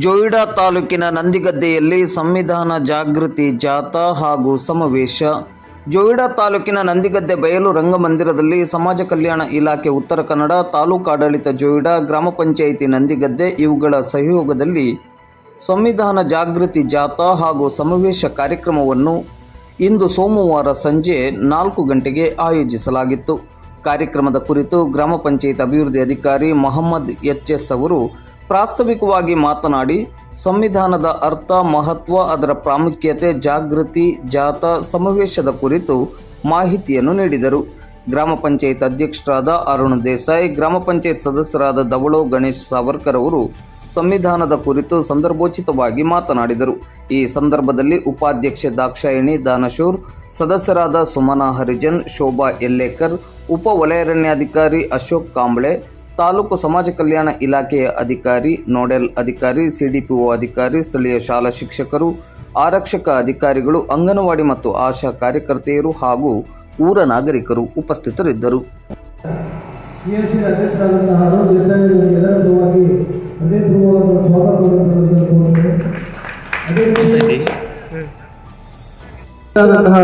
ಜೋಯಿಡಾ ತಾಲೂಕಿನ ನಂದಿಗದ್ದೆಯಲ್ಲಿ ಸಂವಿಧಾನ ಜಾಗೃತಿ ಜಾಥಾ ಹಾಗೂ ಸಮಾವೇಶ. ಜೋಯಿಡಾ ತಾಲೂಕಿನ ನಂದಿಗದ್ದೆ ಬಯಲು ರಂಗಮಂದಿರದಲ್ಲಿ ಸಮಾಜ ಕಲ್ಯಾಣ ಇಲಾಖೆ ಉತ್ತರ ಕನ್ನಡ ತಾಲೂಕಾಡಳಿತ ಜೋಯಿಡಾ, ಗ್ರಾಮ ಪಂಚಾಯಿತಿ ನಂದಿಗದ್ದೆ ಇವುಗಳ ಸಹಯೋಗದಲ್ಲಿ ಸಂವಿಧಾನ ಜಾಗೃತಿ ಜಾಥಾ ಹಾಗೂ ಸಮಾವೇಶ ಕಾರ್ಯಕ್ರಮವನ್ನು ಇಂದು ಸೋಮವಾರ ಸಂಜೆ ನಾಲ್ಕು ಗಂಟೆಗೆ ಆಯೋಜಿಸಲಾಗಿತ್ತು. ಕಾರ್ಯಕ್ರಮದ ಕುರಿತು ಗ್ರಾಮ ಪಂಚಾಯತ್ ಅಭಿವೃದ್ಧಿ ಅಧಿಕಾರಿ ಮೊಹಮ್ಮದ್ ಎಚ್ ಎಸ್ ಅವರು ಪ್ರಾಸ್ತಾವಿಕವಾಗಿ ಮಾತನಾಡಿ, ಸಂವಿಧಾನದ ಅರ್ಥ, ಮಹತ್ವ, ಅದರ ಪ್ರಾಮುಖ್ಯತೆ, ಜಾಗೃತಿ, ಜಾಥಾ, ಸಮಾವೇಶದ ಕುರಿತು ಮಾಹಿತಿಯನ್ನು ನೀಡಿದರು. ಗ್ರಾಮ ಪಂಚಾಯತ್ ಅಧ್ಯಕ್ಷರಾದ ಅರುಣ್ ದೇಸಾಯಿ, ಗ್ರಾಮ ಪಂಚಾಯತ್ ಸದಸ್ಯರಾದ ದವಳೋ ಗಣೇಶ್ ಸಾವರ್ಕರ್ ಅವರು ಸಂವಿಧಾನದ ಕುರಿತು ಸಂದರ್ಭೋಚಿತವಾಗಿ ಮಾತನಾಡಿದರು. ಈ ಸಂದರ್ಭದಲ್ಲಿ ಉಪಾಧ್ಯಕ್ಷೆ ದಾಕ್ಷಾಯಿಣಿ ದಾನಶೂರ್, ಸದಸ್ಯರಾದ ಸುಮನಾ ಹರಿಜನ್, ಶೋಭಾ ಯಲ್ಲೇಕರ್ ಉಪ ವಲಯಾರಣ್ಯಾಧಿಕಾರಿ ಅಶೋಕ್ ಕಾಂಬ್ಳೆ ತಾಲೂಕು ಸಮಾಜ ಕಲ್ಯಾಣ ಇಲಾಖೆಯ ಅಧಿಕಾರಿ, ನೋಡೆಲ್ ಅಧಿಕಾರಿ, ಸಿಡಿಪಿಒ ಅಧಿಕಾರಿ, ಸ್ಥಳೀಯ ಶಾಲಾ ಶಿಕ್ಷಕರು, ಆರಕ್ಷಕ ಅಧಿಕಾರಿಗಳು, ಅಂಗನವಾಡಿ ಮತ್ತು ಆಶಾ ಕಾರ್ಯಕರ್ತೆಯರು ಹಾಗೂ ಊರ ನಾಗರಿಕರು ಉಪಸ್ಥಿತರಿದ್ದರು.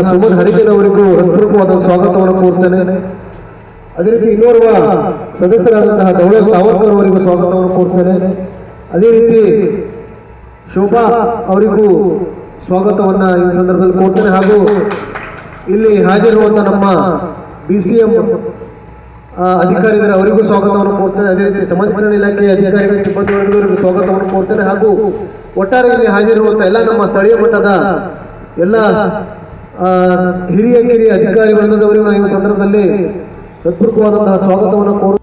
ಸುಮನ್ ಅವರಿಗೂ ಹೃತ್ಪೂರ್ವಕವಾದ ಸ್ವಾಗತವನ್ನು ಕೋರ್ತೇನೆ ಅದೇ ರೀತಿ ಇನ್ನೋರ್ವ ಸದಸ್ಯರಾದಂತಹ ಧವಳ ಸಾವರ್ಕರ್ ಅವರಿಗೂ ಸ್ವಾಗತವನ್ನು ಕೋರ್ತೇನೆ. ಅದೇ ರೀತಿ ಶೋಭಾ ಅವರಿಗೂ ಸ್ವಾಗತವನ್ನ ಈ ಸಂದರ್ಭದಲ್ಲಿ ಕೋರ್ತೇನೆ. ಹಾಗೂ ಇಲ್ಲಿ ಹಾಜರಿರುವಂತಹ ನಮ್ಮ ಬಿ ಸಿ ಎಂ ಅಧಿಕಾರಿಗಳ ಅವರಿಗೂ ಸ್ವಾಗತವನ್ನು ಕೋರ್ತೇನೆ. ಅದೇ ರೀತಿ ಸಮಾಜ ಕಲ್ಯಾಣ ಇಲಾಖೆಯ ಅಧಿಕಾರಿಗಳ ಸಿಬ್ಬಂದಿ ವರ್ಗದವರಿಗೂ ಸ್ವಾಗತವನ್ನು ಕೋರ್ತೇನೆ. ಹಾಗೂ ಒಟ್ಟಾರೆ ಇಲ್ಲಿ ಹಾಜರಿರುವಂತಹ ಎಲ್ಲ ನಮ್ಮ ಸ್ಥಳೀಯ ಮಟ್ಟದ ಎಲ್ಲ ಹಿರಿಯ ಕಿರಿಯ ವರ್ಗದವರಿಗೂ ಈ ಸಂದರ್ಭದಲ್ಲಿ ಹೃತ್ಪೂರ್ವಕವಾದಂತಹ ಸ್ವಾಗತವನ್ನು ಕೋರು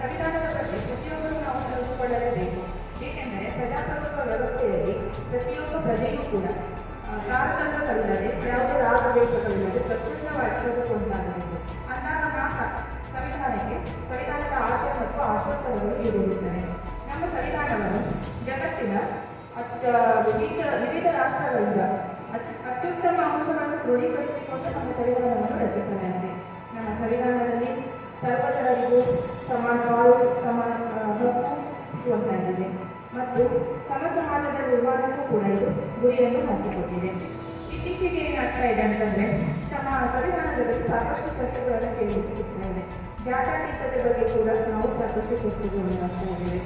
ಸಂವಿಧಾನದ ಬಗ್ಗೆ ಪ್ರತಿಯೊಬ್ಬರು ನಾವು ತಿಳಿದುಕೊಳ್ಳಲೇಬೇಕು ಏಕೆಂದರೆ ಪ್ರಜಾಪ್ರಭುತ್ವ ವ್ಯವಸ್ಥೆಯಲ್ಲಿ ಪ್ರತಿಯೊಬ್ಬ ಪ್ರಜೆಯೂ ಕೂಡ ಆ, ತಾರತಮ್ಯಗಳಿಲ್ಲದೆ ಯಾವುದೇ ರಾಗದ್ವೇಷಗಳಿಲ್ಲದೆ ಪ್ರತ್ಯೇಕವಾಗಿ ಅಂತಾಗಬೇಕು ಅಂದಾಗ ಮಾತ್ರ ಸಂವಿಧಾನಕ್ಕೆ ಸಂವಿಧಾನದ ಆಶಯ ಮತ್ತು ಆಶ್ವಾಸನೆಗಳು ಈಡೇರುತ್ತವೆ ನಮ್ಮ ಸಂವಿಧಾನವನ್ನು ಜಗತ್ತಿನ ಅತ್ಯ ವಿವಿಧ ವಿವಿಧ ರಾಷ್ಟ್ರಗಳಿಂದ ಅತ್- ಅತ್ಯುತ್ತಮ ಅಂಶಗಳನ್ನು ಕ್ರೋಢೀಕರಿಸಿಕೊಂಡು ನಮ್ಮ ಸಂವಿಧಾನವನ್ನು ರಚಿಸಲಾಗಿದೆ. ನಮ್ಮ ಸಂವಿಧಾನದಲ್ಲಿ ಸರ್ವಜನರಿಗೂ ಸಮಾನ ಆ, ಹಕ್ಕು ಸಿಗುವಂತಾಗಿದೆ. ಮತ್ತು ಸಮ ಸಮಾಜದ ನಿರ್ಮಾಣಕ್ಕೂ ಕೂಡ ಇದು ಗುರಿಯನ್ನು ಹಾಕಿಕೊಟ್ಟಿದೆ ಇತ್ತೀಚೆಗೆ ಏನಾಗ್ತಾ ಇದೆ ಅಂತಂದ್ರೆ, ತಮ್ಮ ಸಂವಿಧಾನದಲ್ಲಿ ಸಾಕಷ್ಟು ಕೇಳಿಸುತ್ತಾ ಇದೆ. ಜಾತ್ಯತೀತತೆ ಬಗ್ಗೆ ಕೂಡ ನಾವು ಸಾಕಷ್ಟು ಚರ್ಚೆಗಳನ್ನು ಮಾಡ್ತಾ ಇದ್ದೇವೆ.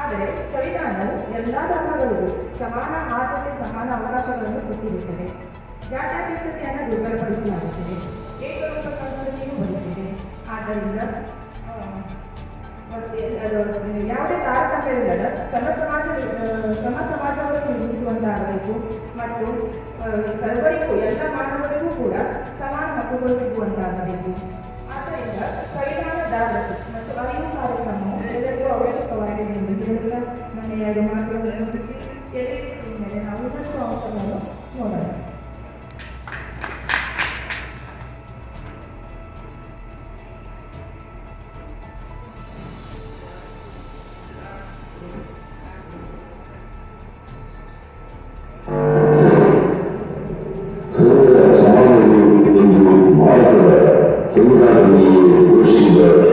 ಆದರೆ ಸಂವಿಧಾನವು ಎಲ್ಲ ಧರ್ಮಗಳಿಗೂ ಸಮಾನ ಆದ್ಯತೆ, ಸಮಾನ ಅವಕಾಶಗಳನ್ನು ಕೊಟ್ಟಿರುತ್ತದೆ. ಜಾತ್ಯತೀತತೆಯನ್ನು ದುರ್ಬಲಪಡಿಸಲಾಗುತ್ತದೆ. ಏಕರೂಪ ಸಂಸ್ಕೃತಿಯೂ ಬರುತ್ತಿದೆ. ಆದ್ದರಿಂದ ಯಾವುದೇ ತಾರತಮ್ಯವಿಲ್ಲದ ಸಮ ಸಮಾಜ ಸಮ ಸಮಾಜವನ್ನು ನಿರ್ಮಿಸುವಂತಾಗಬೇಕು ಮತ್ತು ಸರ್ವರಿಗೂ, ಎಲ್ಲ ಮಾನವರಿಗೂ ಕೂಡ ಸಮಾನ ಹಕ್ಕುಗಳು ಸಿಗುವಂತಾಗಬೇಕು. ಆದ್ದರಿಂದ ಜಾಗೃತಿ ಮತ್ತು ಅರಿವು ಕಾರ್ಯಕ್ರಮವು ಎಲ್ಲರಿಗೂ ಅವಶ್ಯಕವಾಗಿದೆ ಎಂದು ಹೇಳುತ್ತಾ ನನ್ನ ಎರಡು ಮಾತುಗಳನ್ನು ಮುಗಿಸಿ ಎಲೆಕ್ಟ್ರಿಕ್ ಮೇಲೆ ನಾವು Una mi uscita